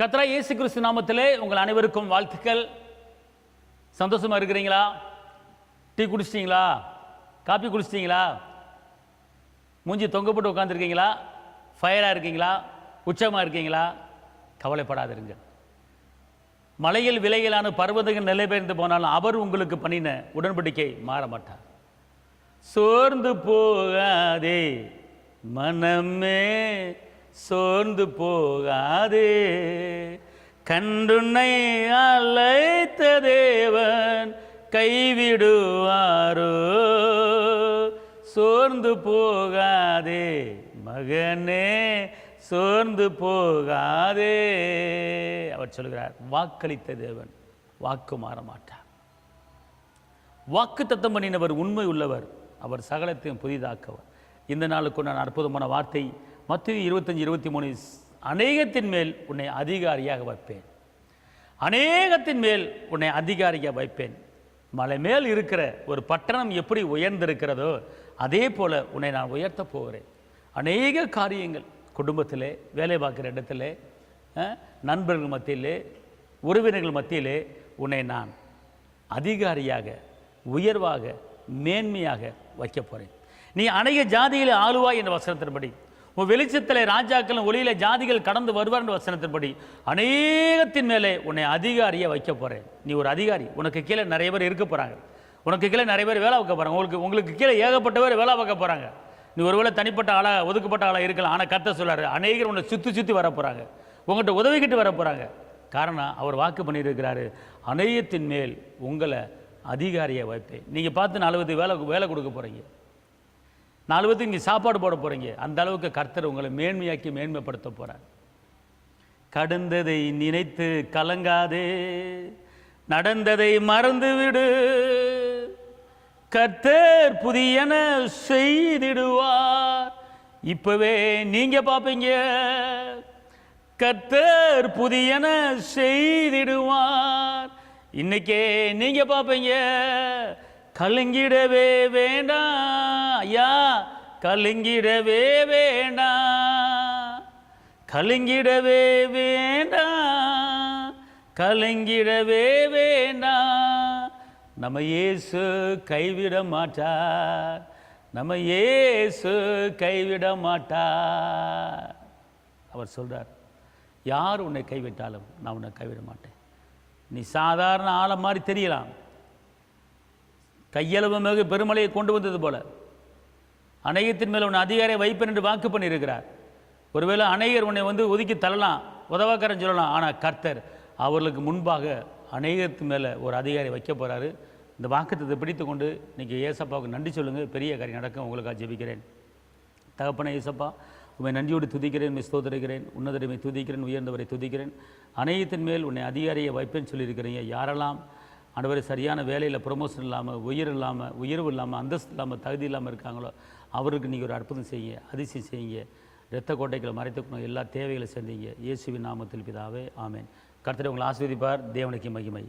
கத்ரா இயேசு கிறிஸ்து நாமத்திலே உங்கள் அனைவருக்கும் வாழ்த்துக்கள். சந்தோஷமா இருக்கிறீங்களா? டீ குடிச்சிட்டீங்களா? காப்பி குடிச்சிட்டிங்களா? மூஞ்சி தொங்க போட்டு உட்காந்துருக்கீங்களா ஃபயராக இருக்கீங்களா? உச்சமாக இருக்கீங்களா? கவலைப்படாதிருங்க. மலையில் விலையிலான பர்வதங்கள் நிலை பெயர்ந்து போனாலும் அவர் உங்களுக்கு பண்ணின உடன்படிக்கை மாற மாட்டார் சோர்ந்து போகாதே மனமே சோர்ந்து போகாதே. கண்டுன்னை அழைத்த தேவன் கைவிடுவாரோ. சோர்ந்து போகாதே மகனே சோர்ந்து போகாதே. அவர் சொல்கிறார் வாக்களித்த தேவன் வாக்கு மாற மாட்டார். வாக்கு தத்தம் பண்ணினவர் உண்மை உள்ளவர் அவர் சகலத்தையும் புதிதாக்கவர். இந்த நாளுக்கு நான் அற்புதமான வார்த்தை மத்திய இருபத்தஞ்சி இருபத்தி மூணு அநேகத்தின் மேல் உன்னை அதிகாரியாக வைப்பேன். அநேகத்தின் மேல் உன்னை அதிகாரியாக வைப்பேன். மலை மேல் இருக்கிற ஒரு பட்டணம் எப்படி உயர்ந்திருக்கிறதோ அதே போல உன்னை நான் உயர்த்தப் போகிறேன். அநேக காரியங்கள் குடும்பத்திலே வேலை பார்க்குற இடத்துல நண்பர்கள் மத்தியிலே உறவினர்கள் மத்தியிலே உன்னை நான் அதிகாரியாக உயர்வாக மேன்மையாக வைக்க போகிறேன் நீ அநேக ஜாதிகளை ஆளுவாய் என்ற வசனத்தின்படி உன் வெளிச்சத்தில் ராஜாக்களும் ஒளியில ஜாதிகள் கடந்து வருவார் என்ற வசனத்தின்படி அநேகத்தின் மேலே உன்னை அதிகாரியை வைக்க போகிறேன் நீ ஒரு அதிகாரி. உனக்கு கீழே நிறைய பேர் இருக்க போகிறாங்க உனக்கு கீழே நிறைய பேர் வேலை வைக்க போகிறாங்க உங்களுக்கு உங்களுக்கு கீழே ஏகப்பட்ட பேர் வேலை பார்க்க போகிறாங்க நீ ஒருவேளை தனிப்பட்ட ஆளாக ஒதுக்கப்பட்ட ஆளாக இருக்கலாம். ஆனால் கத்த சொல்லாரு அநேகர் உன்னை சுற்றி சுற்றி வர போகிறாங்க உங்கள்கிட்ட உதவிக்கிட்டு வர போகிறாங்க காரணம் அவர் வாக்கு பண்ணியிருக்கிறாரு அநேகத்தின் மேல் உங்களை அதிகாரியை வைப்பேன். நீங்கள் பார்த்து நாலு வேலை வேலை கொடுக்க போகிறீங்க நாலு பேருக்கு நீ சாப்பாடு போட போகிறீங்க அந்த அளவுக்கு கர்த்தர் உங்களை மேன்மையாக்கி மேன்மைப்படுத்த போகிறார் கடந்ததை நினைத்து கலங்காதே. நடந்ததை மறந்துவிடு. கர்த்தர் புதியன செய்திடுவார். இப்பவே நீங்க பார்ப்பீங்க. கர்த்தர் புதியன செய்திடுவார். இன்னைக்கே நீங்க பார்ப்பீங்க. கலங்கிடவே வேண்டாம் ஐயா கலங்கிடவே வேண்டாம் கலங்கிடவே வேண்டாம் கலங்கிடவே வேண்டாம் நம்ம இயேசு கைவிட மாட்டார் நம்ம இயேசு கைவிட மாட்டார். அவர் சொல்கிறார் யார் உன்னை கைவிட்டாலும் நான் உன்னை கைவிட மாட்டேன். நீ சாதாரண ஆளை மாதிரி தெரியலாம். கையளவு மிக பெருமலையை கொண்டு வந்தது போல. அநேகத்தின் மேல் உன்னை அதிகாரியை வைப்பேன் என்று வாக்கு பண்ணியிருக்கிறார். ஒருவேளை அநேகர் உன்னை வந்து ஒதுக்கி தள்ளலாம் உதவாக்காரன் சொல்லலாம். ஆனால் கர்த்தர் அவர்களுக்கு முன்பாக அநேகத்து மேலே ஒரு அதிகாரி வைக்க போகிறாரு இந்த வாக்குத்தத்தை பிடித்து கொண்டு இன்றைக்கி ஏசப்பாவுக்கு நன்றி சொல்லுங்கள் பெரிய காரியம் நடக்கும். உங்களுக்காக ஜெபிக்கிறேன். தகப்பன ஏசப்பா உண்மை நன்றியோடு துதிக்கிறேன் உண்மை ஸ்தோதரிக்கிறேன் உன்னதரிமை துதிக்கிறேன் உயர்ந்தவரை துதிக்கிறேன். அநேகத்தின் மேல் உன்னை அதிகாரியை வைப்பேன்னு சொல்லியிருக்கிறீங்க. யாரெல்லாம் ஆண்டவரே சரியான வேலையில் ப்ரொமோஷன் இல்லாமல் உயிர் இல்லாமல் உயர்வு இல்லாமல் அந்தஸ்து இல்லாமல் தகுதி இல்லாமல் இருக்காங்களோ அவருக்கு நீங்கள் ஒரு அற்புதம் செய்யுங்க அதிசயம் செய்யுங்க. இரத்த கோட்டைகளை மறைத்துக்கணும் எல்லா தேவைகளை செஞ்சீங்க இயேசுவின் நாமத்தில் பிதாவே ஆமேன். கர்த்தர் உங்களை ஆஸ்வதிப்பார் தேவனுக்கு மகிமை.